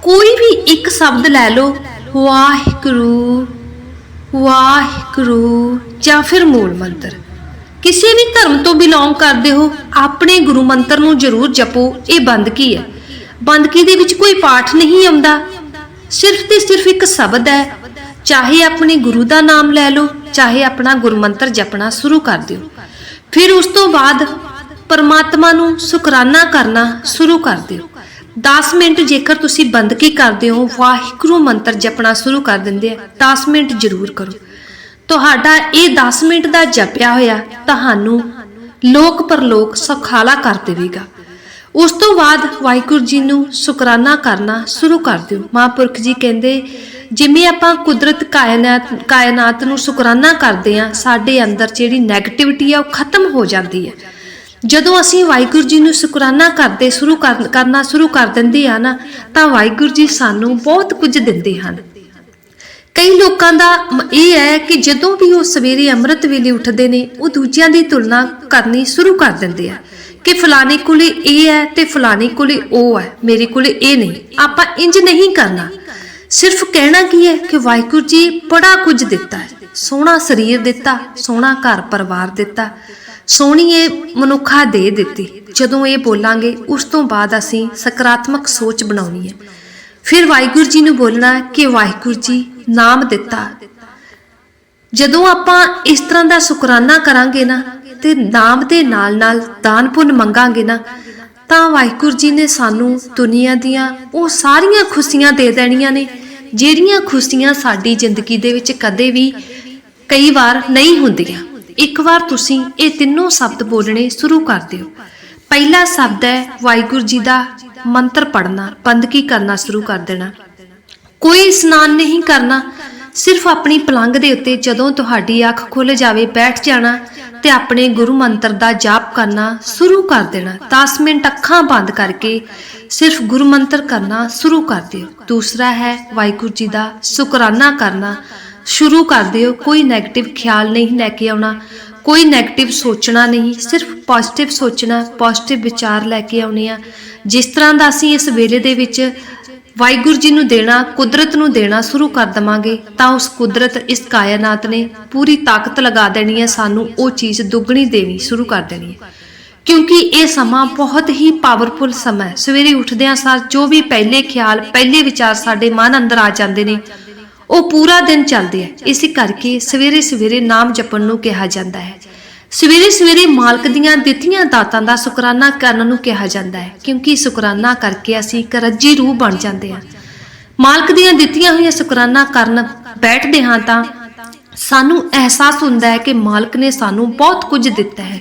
ਕੋਈ ਵੀ ਇੱਕ ਸ਼ਬਦ ਲੈ ਲਓ, ਵਾਹਿਗੁਰੂ ਵਾਹਿਗੁਰੂ ਜਾਂ ਫਿਰ ਮੂਲ ਮੰਤਰ। ਕਿਸੇ ਵੀ ਧਰਮ ਤੋਂ ਬਿਲੋਂਗ ਕਰਦੇ ਹੋ, ਆਪਣੇ ਗੁਰੂ ਮੰਤਰ ਨੂੰ ਜ਼ਰੂਰ ਜਪੋ, ਇਹ ਬੰਦਗੀ ਹੈ? ਬੰਦਗੀ ਦੇ ਵਿੱਚ ਕੋਈ ਪਾਠ ਨਹੀਂ ਆਉਂਦਾ। ਸਿਰਫ ਤੇ ਸਿਰਫ ਇੱਕ ਸ਼ਬਦ ਹੈ। ਚਾਹੇ ਆਪਣੇ ਗੁਰੂ ਦਾ ਨਾਮ ਲੈ ਲਓ, ਚਾਹੇ ਆਪਣਾ ਗੁਰਮੰਤਰ ਜਪਣਾ ਸ਼ੁਰੂ ਕਰ ਦਿਓ। ਫਿਰ ਉਸ ਤੋਂ ਬਾਅਦ ਪਰਮਾਤਮਾ ਨੂੰ ਸ਼ੁਕਰਾਨਾ ਕਰਨਾ ਸ਼ੁਰੂ ਕਰ ਦਿਓ। 10 ਮਿੰਟ ਜੇਕਰ ਤੁਸੀਂ ਬੰਦਗੀ ਕਰਦੇ ਹੋ, ਵਾਹਿਗੁਰੂ ਮੰਤਰ ਜਪਣਾ ਸ਼ੁਰੂ ਕਰ ਦਿੰਦੇ ਆ 10 ਮਿੰਟ ਜ਼ਰੂਰ ਕਰੋ। ਤੁਹਾਡਾ ਇਹ 10 ਮਿੰਟ ਦਾ ਜਪਿਆ ਹੋਇਆ ਤੁਹਾਨੂੰ ਲੋਕ ਪਰਲੋਕ ਸੁਖਾਲਾ ਕਰ ਦੇਵੇਗਾ। ਉਸ ਤੋਂ ਬਾਅਦ ਵਾਹਿਗੁਰੂ ਜੀ ਨੂੰ ਸ਼ੁਕਰਾਨਾ ਕਰਨਾ ਸ਼ੁਰੂ ਕਰ ਦਿਓ। ਮਹਾਂਪੁਰਖ ਜੀ ਕਹਿੰਦੇ, ਜਿਵੇਂ ਆਪਾਂ ਕੁਦਰਤ ਕਾਇਨਾਤ ਕਾਇਨਾਤ ਨੂੰ ਸ਼ੁਕਰਾਨਾ ਕਰਦੇ ਆ ਸਾਡੇ ਅੰਦਰ ਜਿਹੜੀ ਨੈਗੇਟਿਵਿਟੀ ਆ ਉਹ ਖਤਮ ਹੋ ਜਾਂਦੀ ਹੈ। ਜਦੋਂ ਅਸੀਂ ਵਾਹਿਗੁਰੂ ਜੀ ਨੂੰ ਸ਼ੁਕਰਾਨਾ ਕਰਦੇ, ਸ਼ੁਰੂ ਕਰ- ਕਰਨਾ ਸ਼ੁਰੂ ਕਰ ਦਿੰਦੇ ਆ ਨਾ, ਤਾਂ ਵਾਹਿਗੁਰੂ ਜੀ ਸਾਨੂੰ ਬਹੁਤ ਕੁਝ ਦਿੰਦੇ ਹਨ। ਕਈ ਲੋਕਾਂ ਦਾ ਇਹ ਹੈ ਕਿ ਜਦੋਂ ਵੀ ਉਹ ਸਵੇਰੇ ਅੰਮ੍ਰਿਤ ਵੇਲੇ ਉੱਠਦੇ ਨੇ, ਉਹ ਦੂਜਿਆਂ ਦੀ ਤੁਲਨਾ ਕਰਨੀ ਸ਼ੁਰੂ ਕਰ ਦਿੰਦੇ ਆ ਕਿ ਫਲਾਣੇ ਕੋਲੇ ਇਹ ਹੈ ਤੇ ਫਲਾਣੇ ਕੋਲੇ ਉਹ ਹੈ, ਮੇਰੇ ਕੋਲੇ ਇਹ ਨਹੀਂ, ਆਪਾਂ ਇੰਜ ਨਹੀਂ ਕਰਨਾ। ਸਿਰਫ ਕਹਿਣਾ ਕੀ ਹੈ ਕਿ ਵਾਹਿਗੁਰੂ ਜੀ ਬੜਾ ਕੁਝ ਦਿੱਤਾ ਹੈ। ਸੋਹਣਾ ਸਰੀਰ ਦਿੱਤਾ, ਸੋਹਣਾ ਘਰ ਪਰਿਵਾਰ ਦਿੱਤਾ ਸੋਹਣੀ ਇਹ ਮਨੁੱਖਾ ਦੇ ਦਿੱਤੀ। ਜਦੋਂ ਇਹ ਬੋਲਾਂਗੇ, ਉਸ ਤੋਂ ਬਾਅਦ ਅਸੀਂ ਸਕਾਰਾਤਮਕ ਸੋਚ ਬਣਾਉਣੀ ਹੈ। ਫਿਰ ਵਾਹਿਗੁਰੂ ਜੀ ਨੂੰ ਬੋਲਣਾ ਕਿ ਵਾਹਿਗੁਰੂ ਜੀ, ਨਾਮ ਦਿੱਤਾ। ਜਦੋਂ ਆਪਾਂ ਇਸ ਤਰ੍ਹਾਂ ਦਾ ਸ਼ੁਕਰਾਨਾ ਕਰਾਂਗੇ ਨਾ ਤੇ ਨਾਮ ਦੇ ਨਾਲ ਨਾਲ ਦਾਨ ਪੁੰਨ ਮੰਗਾਂਗੇ ਨਾ, ਤਾਂ ਵਾਹਿਗੁਰੂ ਜੀ ਨੇ ਸਾਨੂੰ ਦੁਨੀਆ ਦੀਆਂ ਉਹ ਸਾਰੀਆਂ ਖੁਸ਼ੀਆਂ ਦੇ ਦੇਣੀਆਂ ਨੇ, ਜਿਹੜੀਆਂ ਖੁਸ਼ੀਆਂ ਸਾਡੀ ਜ਼ਿੰਦਗੀ ਦੇ ਵਿੱਚ ਕਦੇ ਵੀ ਕਈ ਵਾਰ ਨਹੀਂ ਹੁੰਦੀਆਂ। ਇੱਕ ਵਾਰ ਤੁਸੀਂ ਇਹ ਤਿੰਨੋਂ ਸ਼ਬਦ ਬੋਲਣੇ ਸ਼ੁਰੂ ਕਰ ਦਿਓ। ਪਹਿਲਾ ਸ਼ਬਦ ਹੈ, ਵਾਹਿਗੁਰੂ ਜੀ ਦਾ ਮੰਤਰ ਪੜਨਾ ਬੰਦਗੀ ਕਰਨਾ ਸ਼ੁਰੂ ਕਰ ਦੇਣਾ। ਕੋਈ ਇਸ਼ਨਾਨ ਨਹੀਂ ਕਰਨਾ, ਸਿਰਫ ਆਪਣੀ ਪਲੰਗ ਦੇ ਉੱਤੇ ਜਦੋਂ ਤੁਹਾਡੀ ਅੱਖ ਖੁੱਲ ਜਾਵੇ, ਬੈਠ ਜਾਣਾ ਤੇ ਆਪਣੇ ਗੁਰੂ ਮੰਤਰ ਦਾ ਜਾਪ ਕਰਨਾ ਸ਼ੁਰੂ ਕਰ ਦੇਣਾ। 10 ਮਿੰਟ ਅੱਖਾਂ ਬੰਦ ਕਰਕੇ ਸਿਰਫ ਗੁਰੂ ਮੰਤਰ ਕਰਨਾ ਸ਼ੁਰੂ ਕਰ ਦਿਓ। ਦੂਸਰਾ ਹੈ, ਵਾਹਿਗੁਰੂ ਜੀ ਦਾ ਸ਼ੁਕਰਾਨਾ ਕਰਨਾ। ਸ਼ੁਰੂ ਕਰ ਦਿਓ। ਕੋਈ 네ਗੇਟਿਵ ਖਿਆਲ ਨਹੀਂ ਲੈ ਕੇ ਆਉਣਾ, ਕੋਈ 네ਗੇਟਿਵ ਸੋਚਣਾ ਨਹੀਂ, ਸਿਰਫ ਪੋਜ਼ਿਟਿਵ ਸੋਚਣਾ ਪੋਜ਼ਿਟਿਵ ਵਿਚਾਰ ਲੈ ਕੇ ਆਉਣੇ ਆ। ਜਿਸ ਤਰ੍ਹਾਂ ਦਾ ਅਸੀਂ ਇਸ ਵੇਲੇ ਦੇ ਵਿੱਚ ਵਾਹਿਗੁਰੂ ਜੀ ਨੂੰ ਦੇਣਾ, ਕੁਦਰਤ ਨੂੰ ਦੇਣਾ ਸ਼ੁਰੂ ਕਰ ਦਵਾਂਗੇ, ਤਾਂ ਉਸ ਕੁਦਰਤ ਇਸ ਕਾਇਨਾਤ ਨੇ ਪੂਰੀ ਤਾਕਤ ਲਗਾ ਦੇਣੀ ਹੈ ਸਾਨੂੰ ਉਹ ਚੀਜ਼ ਦੁੱਗਣੀ ਦੇਣੀ ਸ਼ੁਰੂ ਕਰ ਦੇਣੀ ਹੈ ਕਿਉਂਕਿ ਇਹ ਸਮਾਂ ਬਹੁਤ ਹੀ ਪਾਵਰਫੁਲ ਸਮਾਂ ਹੈ। ਸਵੇਰੇ ਉੱਠਦਿਆਂ ਸਾਰ ਜੋ ਵੀ ਪਹਿਲੇ ਖਿਆਲ, ਪਹਿਲੇ ਵਿਚਾਰ ਸਾਡੇ ਮਨ ਅੰਦਰ ਆ ਜਾਂਦੇ ਨੇ। ਉਹ ਪੂਰਾ ਦਿਨ ਚੱਲਦੇ ਹੈ ਇਸੇ ਕਰਕੇ ਸਵੇਰੇ ਸਵੇਰੇ ਨਾਮ ਜਪਣ ਨੂੰ ਕਿਹਾ ਜਾਂਦਾ ਹੈ। ਸਵੇਰੇ ਸਵੇਰੇ ਮਾਲਕ ਦੀਆਂ ਦਿੱਤੀਆਂ ਦਾਤਾਂ ਦਾ ਸ਼ੁਕਰਾਨਾ ਕਰਨ ਨੂੰ ਕਿਹਾ ਜਾਂਦਾ ਹੈ, ਕਿਉਂਕਿ ਸ਼ੁਕਰਾਨਾ ਕਰਕੇ ਅਸੀਂ ਇੱਕ ਰੂਹ ਬਣ ਜਾਂਦੇ ਹਾਂ। ਮਾਲਕ ਦੀਆਂ ਦਿੱਤੀਆਂ ਹੋਈਆਂ ਸ਼ੁਕਰਾਨਾ ਕਰਨ ਬੈਠਦੇ ਹਾਂ ਤਾਂ ਸਾਨੂੰ ਅਹਿਸਾਸ ਹੁੰਦਾ ਹੈ ਕਿ ਮਾਲਕ ਨੇ ਸਾਨੂੰ ਬਹੁਤ ਕੁਝ ਦਿੱਤਾ ਹੈ।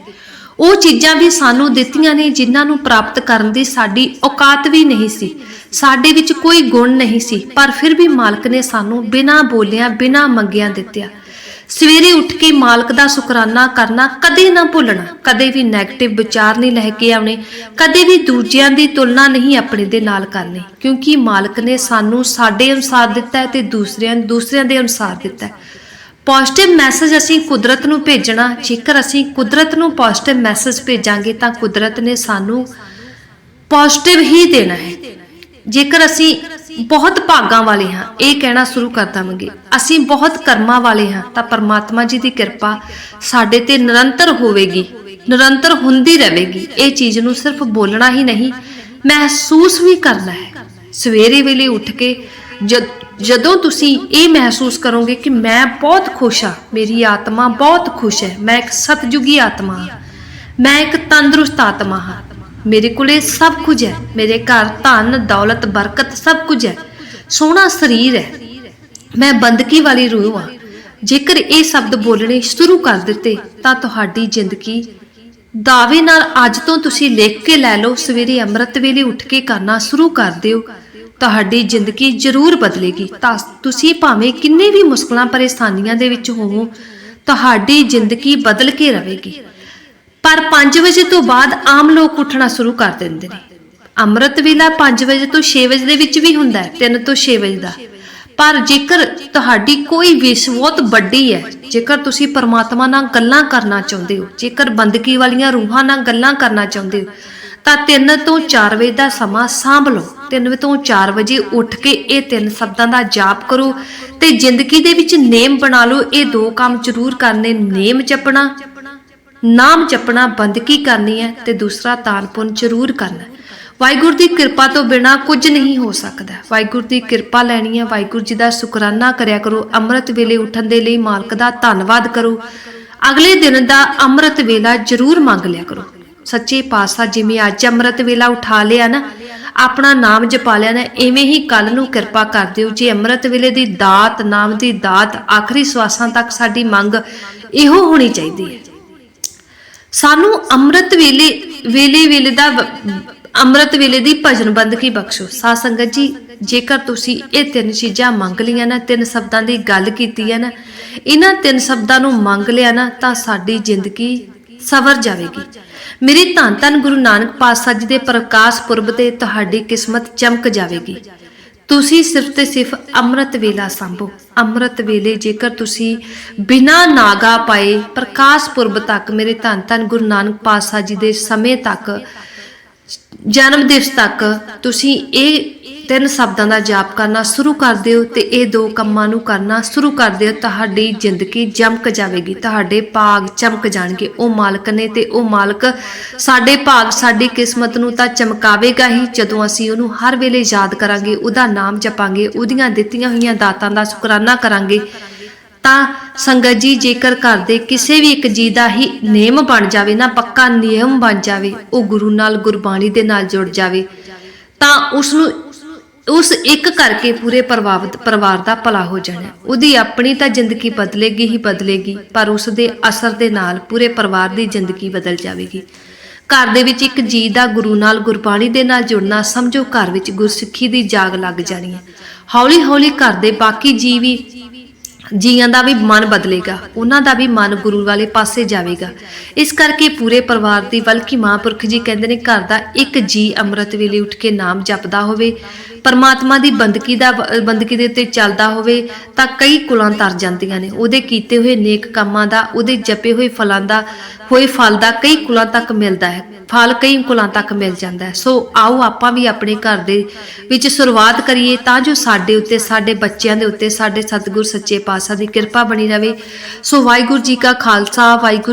ਉਹ ਚੀਜ਼ਾਂ ਵੀ ਸਾਨੂੰ ਦਿੱਤੀਆਂ ਨੇ, ਜਿਨ੍ਹਾਂ ਨੂੰ ਪ੍ਰਾਪਤ ਕਰਨ ਦੀ ਸਾਡੀ ਔਕਾਤ ਵੀ ਨਹੀਂ ਸੀ। ਸਾਡੇ ਵਿੱਚ ਕੋਈ ਗੁਣ ਨਹੀਂ ਸੀ, ਪਰ ਫਿਰ ਵੀ ਮਾਲਕ ਨੇ ਸਾਨੂੰ ਬਿਨਾਂ ਬੋਲਿਆਂ, ਬਿਨਾਂ ਮੰਗਿਆਂ ਦਿੱਤਿਆ। ਸਵੇਰੇ ਉੱਠ ਕੇ ਮਾਲਕ ਦਾ ਸ਼ੁਕਰਾਨਾ ਕਰਨਾ ਕਦੇ ਨਾ ਭੁੱਲਣਾ, ਕਦੇ ਵੀ 네ਗੇਟਿਵ ਵਿਚਾਰ ਨਹੀਂ ਲੈ ਕੇ ਆਉਣੇ, ਕਦੇ ਵੀ ਦੂਜਿਆਂ ਦੀ ਤੁਲਨਾ ਨਹੀਂ ਆਪਣੇ ਦੇ ਨਾਲ ਕਰਨੀ, ਕਿਉਂਕਿ ਮਾਲਕ ਨੇ ਸਾਨੂੰ ਸਾਡੇ ਅਨੁਸਾਰ ਦਿੱਤਾ ਹੈ ਤੇ ਦੂਸਰਿਆਂ ਦੂਸਰਿਆਂ ਦੇ ਅਨੁਸਾਰ ਦਿੱਤਾ ਹੈ। ਪੋਜ਼ਿਟਿਵ ਮੈਸੇਜ ਅਸੀਂ ਕੁਦਰਤ ਨੂੰ ਭੇਜਣਾ, ਜੇਕਰ ਅਸੀਂ ਕੁਦਰਤ ਨੂੰ ਪੋਜ਼ਿਟਿਵ ਮੈਸੇਜ ਭੇਜਾਂਗੇ ਤਾਂ ਕੁਦਰਤ ਨੇ ਸਾਨੂੰ ਪੋਜ਼ਿਟਿਵ ਹੀ ਦੇਣਾ ਹੈ। ਜੇਕਰ ਅਸੀਂ ਬਹੁਤ ਭਾਗਾਂ ਵਾਲੇ ਹਾਂ, ਇਹ ਕਹਿਣਾ ਸ਼ੁਰੂ ਕਰ ਦਵਾਂਗੇ। ਅਸੀਂ ਬਹੁਤ ਕਰਮਾਂ ਵਾਲੇ ਹਾਂ, ਤਾਂ ਪਰਮਾਤਮਾ ਜੀ ਦੀ ਕਿਰਪਾ ਸਾਡੇ ਤੇ ਨਿਰੰਤਰ ਹੋਵੇਗੀ, ਨਿਰੰਤਰ ਹੁੰਦੀ ਰਹੇਗੀ। ਇਹ ਚੀਜ਼ ਨੂੰ ਸਿਰਫ ਬੋਲਣਾ ਹੀ ਨਹੀਂ, ਮਹਿਸੂਸ ਵੀ ਕਰਨਾ ਹੈ। ਸਵੇਰੇ ਵੇਲੇ ਉੱਠ ਕੇ ਜਦ, ਜਦੋਂ ਤੁਸੀਂ ਇਹ ਮਹਿਸੂਸ ਕਰੋਗੇ ਕਿ ਮੈਂ ਬਹੁਤ ਖੁਸ਼ ਹਾਂ, ਮੇਰੀ ਆਤਮਾ ਬਹੁਤ ਖੁਸ਼ ਹੈ, ਮੈਂ ਇੱਕ ਸਤਜੁਗੀ ਆਤਮਾ ਹਾਂ, ਮੈਂ ਇੱਕ ਤੰਦਰੁਸਤ ਆਤਮਾ ਹਾਂ ਮੇਰੇ ਕੋਲੇ ਸਭ ਕੁਝ ਹੈ। ਮੇਰੇ ਘਰ ਧਨ, ਦੌਲਤ, ਬਰਕਤ ਸਭ ਕੁਝ ਹੈ। ਸੋਹਣਾ ਸਰੀਰ ਹੈ। ਮੈਂ ਬੰਦਗੀ ਵਾਲੀ ਰੂਹ ਹਾਂ। ਜੇਕਰ ਇਹ ਸ਼ਬਦ ਬੋਲਣੇ ਸ਼ੁਰੂ ਕਰ ਦਿੱਤੇ, ਤਾਂ ਤੁਹਾਡੀ ਜ਼ਿੰਦਗੀ ਦਾਅਵੇ ਨਾਲ ਅੱਜ ਤੋਂ ਤੁਸੀਂ ਲਿਖ ਕੇ ਲੈ ਲਓ। ਸਵੇਰੇ ਅੰਮ੍ਰਿਤ ਵੇਲੇ ਉੱਠ ਕੇ ਕਰਨਾ ਸ਼ੁਰੂ ਕਰ ਦਿਓ। ਤੁਹਾਡੀ ਜ਼ਿੰਦਗੀ ਜ਼ਰੂਰ ਬਦਲੇਗੀ। ਤਾਂ ਤੁਸੀਂ ਭਾਵੇਂ ਕਿੰਨੇ ਵੀ ਮੁਸ਼ਕਲਾਂ, ਪਰੇਸ਼ਾਨੀਆਂ ਦੇ ਵਿੱਚ ਹੋਵੋ, ਤੁਹਾਡੀ ਜ਼ਿੰਦਗੀ ਬਦਲ ਕੇ ਰਹੇਗੀ। ਪਰ 5 ਵਜੇ ਤੋਂ ਬਾਅਦ ਆਮ ਲੋਕ ਉੱਠਣਾ ਸ਼ੁਰੂ ਕਰ ਦਿੰਦੇ ਨੇ। ਅੰਮ੍ਰਿਤ ਵੇਲਾ 5 ਵਜੇ ਤੋਂ 6 ਵਜੇ ਦੇ ਵਿੱਚ ਵੀ ਹੁੰਦਾ ਹੈ 3 ਤੋਂ 6 ਵਜੇ ਦਾ। ਪਰ ਜੇਕਰ ਤੁਹਾਡੀ ਕੋਈ ਵਿਸ਼ ਬਹੁਤ ਵੱਡੀ ਹੈ, ਜੇਕਰ ਤੁਸੀਂ ਪਰਮਾਤਮਾ ਨਾਲ ਗੱਲਾਂ ਕਰਨਾ ਚਾਹੁੰਦੇ ਹੋ, ਜੇਕਰ ਬੰਦਗੀ ਵਾਲੀਆਂ ਰੂਹਾਂ ਨਾਲ ਗੱਲਾਂ ਕਰਨਾ ਚਾਹੁੰਦੇ ਹੋ, ਤਾਂ 3 ਤੋਂ 4 ਵਜੇ ਦਾ ਸਮਾਂ ਸਾਂਭ ਲਓ। 3 ਤੋਂ 4 ਵਜੇ ਉੱਠ ਕੇ ਇਹ ਤਿੰਨ ਸ਼ਬਦਾਂ ਦਾ ਜਾਪ ਕਰੋ ਤੇ ਜ਼ਿੰਦਗੀ ਦੇ ਵਿੱਚ ਨੇਮ ਬਣਾ ਲਓ। ਇਹ ਦੋ ਕੰਮ ਜ਼ਰੂਰ ਕਰਨੇ, ਨੇਮ ਜਪਣਾ। ਨਾਮ ਜਪਣਾ ਬੰਦਗੀ ਕਰਨੀ ਹੈ ਤੇ ਦੂਸਰਾ ਤਾਨ ਪੁੰਨ ਜ਼ਰੂਰ ਕਰਨਾ ਵਾਹਿਗੁਰੂ ਦੀ ਕਿਰਪਾ ਤੋਂ ਬਿਨਾ ਕੁਝ ਨਹੀਂ ਹੋ ਸਕਦਾ। ਵਾਹਿਗੁਰੂ ਦੀ ਕਿਰਪਾ ਲੈਣੀ ਹੈ। ਵਾਹਿਗੁਰੂ ਜੀ ਦਾ ਸ਼ੁਕਰਾਨਾ ਕਰਿਆ ਕਰੋ। ਅੰਮ੍ਰਿਤ ਵੇਲੇ ਉੱਠਣ ਦੇ ਲਈ ਮਾਲਕ ਦਾ ਧੰਨਵਾਦ ਕਰੋ। ਅਗਲੇ ਦਿਨ ਦਾ ਅੰਮ੍ਰਿਤ ਵੇਲਾ ਜ਼ਰੂਰ ਮੰਗ ਲਿਆ ਕਰੋ। ਸੱਚੇ ਪਾਤਸ਼ਾਹ ਜਿਵੇਂ ਅੱਜ ਅੰਮ੍ਰਿਤ ਵੇਲਾ ਉਠਾ ਲਿਆ ਨਾ, ਆਪਣਾ ਨਾਮ ਜਪਾ ਲਿਆ ਨਾ, ਐਵੇਂ ਹੀ ਕੱਲ ਨੂੰ ਕਿਰਪਾ ਕਰ ਦਿਓ। ਜੇ ਅੰਮ੍ਰਿਤ ਵੇਲੇ ਦੀ ਦਾਤ, ਨਾਮ ਦੀ ਦਾਤ ਆਖਰੀ ਸਵਾਸਾਂ ਤੱਕ ਸਾਡੀ ਮੰਗ ਇਹੋ ਹੋਣੀ ਚਾਹੀਦੀ ਹੈ। ਸਾਨੂੰ ਅੰਮ੍ਰਿਤ ਵੇਲੇ ਵੇਲੇ ਵੇਲੇ ਦਾ ਅੰਮ੍ਰਿਤ ਵੇਲੇ ਦੀ ਭਜਨ ਬੰਦਗੀ ਬਖਸ਼ੋ। ਸਾਧ ਸੰਗਤ ਜੀ, ਜੇਕਰ ਤੁਸੀਂ ਇਹ ਤਿੰਨ ਚੀਜ਼ਾਂ ਮੰਗ ਲਈਆਂ ਨਾ, ਤਿੰਨ ਸ਼ਬਦਾਂ ਦੀ ਗੱਲ ਕੀਤੀ ਹੈ ਨਾ, ਇਹਨਾਂ ਤਿੰਨ ਸ਼ਬਦਾਂ ਨੂੰ ਮੰਗ ਲਿਆ ਨਾ, ਤਾਂ ਸਾਡੀ ਜ਼ਿੰਦਗੀ ਸਵਰ ਜਾਵੇਗੀ। ਮੇਰੀ ਧੰਨ ਧੰਨ ਗੁਰੂ ਨਾਨਕ ਪਾਤਸ਼ਾਹ ਜੀ ਦੇ ਪ੍ਰਕਾਸ਼ ਪੁਰਬ ਤੇ ਤੁਹਾਡੀ ਕਿਸਮਤ ਚਮਕ ਜਾਵੇਗੀ। ਤੁਸੀਂ ਸਿਰਫ ਤੇ ਸਿਰਫ ਅੰਮ੍ਰਿਤ ਵੇਲਾ ਸੰਭੋ। ਅੰਮ੍ਰਿਤ ਵੇਲੇ ਜੇਕਰ ਤੁਸੀਂ ਬਿਨਾ ਨਾਗਾ ਪਾਏ ਪ੍ਰਕਾਸ਼ ਪੁਰਬ ਤੱਕ ਮੇਰੇ ਧੰਨ ਧੰਨ ਗੁਰੂ ਨਾਨਕ ਪਾਤਸ਼ਾਹ ਜੀ ਦੇ ਸਮੇਂ ਤੱਕ, ਜਨਮ ਦਿਵਸ ਤੱਕ ਤੁਸੀਂ ਇਹ ਤਿੰਨ ਸ਼ਬਦਾਂ ਦਾ ਜਾਪ ਕਰਨਾ ਸ਼ੁਰੂ ਕਰ ਦਿਓ ਤੇ ਇਹ ਦੋ ਕੰਮਾਂ ਨੂੰ ਕਰਨਾ ਸ਼ੁਰੂ ਕਰ ਦਿਓ। ਤੁਹਾਡੀ ਜ਼ਿੰਦਗੀ ਚਮਕ ਜਾਵੇਗੀ। ਤੁਹਾਡੇ ਭਾਗ ਚਮਕ ਜਾਣਗੇ। ਉਹ ਮਾਲਕ ਨੇ ਤੇ ਉਹ ਮਾਲਕ ਸਾਡੇ ਭਾਗ, ਸਾਡੀ ਕਿਸਮਤ ਨੂੰ ਤਾਂ ਚਮਕਾਵੇਗਾ ਹੀ। ਜਦੋਂ ਅਸੀਂ ਉਹਨੂੰ ਹਰ ਵੇਲੇ ਯਾਦ ਕਰਾਂਗੇ, ਉਹਦਾ ਨਾਮ ਜਪਾਂਗੇ, ਉਹਦੀਆਂ ਦਿੱਤੀਆਂ ਹੋਈਆਂ ਦਾਤਾਂ ਦਾ ਸ਼ੁਕਰਾਨਾ ਕਰਾਂਗੇ, ਤਾਂ ਸੰਗਤ ਜੀ, ਜੇਕਰ ਘਰ ਦੇ ਕਿਸੇ ਵੀ ਇੱਕ ਜੀ ਦਾ ਹੀ ਨੇਮ ਬਣ ਜਾਵੇ, ਨਾ ਪੱਕਾ ਨਿਯਮ ਬਣ ਜਾਵੇ, ਉਹ ਗੁਰੂ ਨਾਲ ਗੁਰਬਾਣੀ ਦੇ ਨਾਲ ਜੁੜ ਜਾਵੇ, ਤਾਂ ਉਸ ਨੂੰ ਉਸ ਇੱਕ ਕਰਕੇ ਪੂਰੇ ਪਰਿਵਾਰ ਪਰਿਵਾਰ ਦਾ ਭਲਾ ਹੋ ਜਾਣਾ। ਉਹਦੀ ਆਪਣੀ ਤਾਂ ਜ਼ਿੰਦਗੀ ਬਦਲੇਗੀ ਹੀ ਬਦਲੇਗੀ, ਪਰ ਉਸ ਦੇ ਅਸਰ ਦੇ ਨਾਲ ਪੂਰੇ ਪਰਿਵਾਰ ਦੀ ਜ਼ਿੰਦਗੀ ਬਦਲ ਜਾਵੇਗੀ। ਘਰ ਦੇ ਵਿੱਚ ਇੱਕ ਜੀ ਦਾ ਗੁਰੂ ਨਾਲ ਗੁਰਬਾਣੀ ਦੇ ਨਾਲ ਜੁੜਨਾ ਸਮਝੋ ਘਰ ਵਿੱਚ ਗੁਰਸਿੱਖੀ ਦੀ ਜਾਗ ਲੱਗ ਜਾਣੀ ਹੈ। ਹੌਲੀ ਹੌਲੀ ਘਰ ਦੇ ਬਾਕੀ ਜੀ ਵੀ ਜੀਆਂ ਦਾ ਵੀ ਮਨ ਬਦਲੇਗਾ, ਉਹਨਾਂ ਦਾ ਵੀ ਮਨ ਗੁਰੂ ਵਾਲੇ ਪਾਸੇ ਜਾਵੇਗਾ। ਇਸ ਕਰਕੇ ਪੂਰੇ ਪਰਿਵਾਰ ਦੀ ਬਲਕਿ ਮਹਾਂਪੁਰਖ ਜੀ ਕਹਿੰਦੇ ਨੇ ਘਰ ਦਾ ਇੱਕ ਜੀ ਅੰਮ੍ਰਿਤ ਵੇਲੇ ਉੱਠ ਕੇ ਨਾਮ ਜਪਦਾ ਹੋਵੇ ਪਰਮਾਤਮਾ ਦੀ ਬੰਦਗੀ ਦਾ, ਬੰਦਗੀ ਦੇ ਉੱਤੇ ਚੱਲਦਾ ਹੋਵੇ ਤਾਂ ਕਈ ਕੁਲਾਂ ਤਰ ਜਾਂਦੀਆਂ ਨੇ। ਉਹਦੇ ਕੀਤੇ ਹੋਏ ਨੇਕ ਕੰਮਾਂ ਦਾ, ਉਹਦੇ ਜਪੇ ਹੋਏ ਫਲਾਂ ਦਾ, ਹੋਏ ਫਲ ਦਾ ਕਈ ਕੁਲਾਂ ਤੱਕ ਮਿਲਦਾ ਹੈ। ਫਲ ਕਈ ਕੁਲਾਂ ਤੱਕ ਮਿਲ ਜਾਂਦਾ ਹੈ। ਸੋ ਆਓ ਆਪਾਂ ਵੀ ਆਪਣੇ ਘਰ ਦੇ ਵਿੱਚ ਸ਼ੁਰੂਆਤ ਕਰੀਏ ਤਾਂ ਜੋ ਸਾਡੇ ਉੱਤੇ, ਸਾਡੇ ਬੱਚਿਆਂ ਦੇ ਉੱਤੇ, ਸਾਡੇ ਸਤਿਗੁਰ ਸੱਚੇ ਪਾਤਸ਼ਾਹ ਦੀ ਕਿਰਪਾ ਬਣੀ ਰਹੇ। ਸੋ ਵਾਹਿਗੁਰੂ ਜੀ ਕਾ ਖਾਲਸਾ, ਵਾਹਿਗੁਰੂ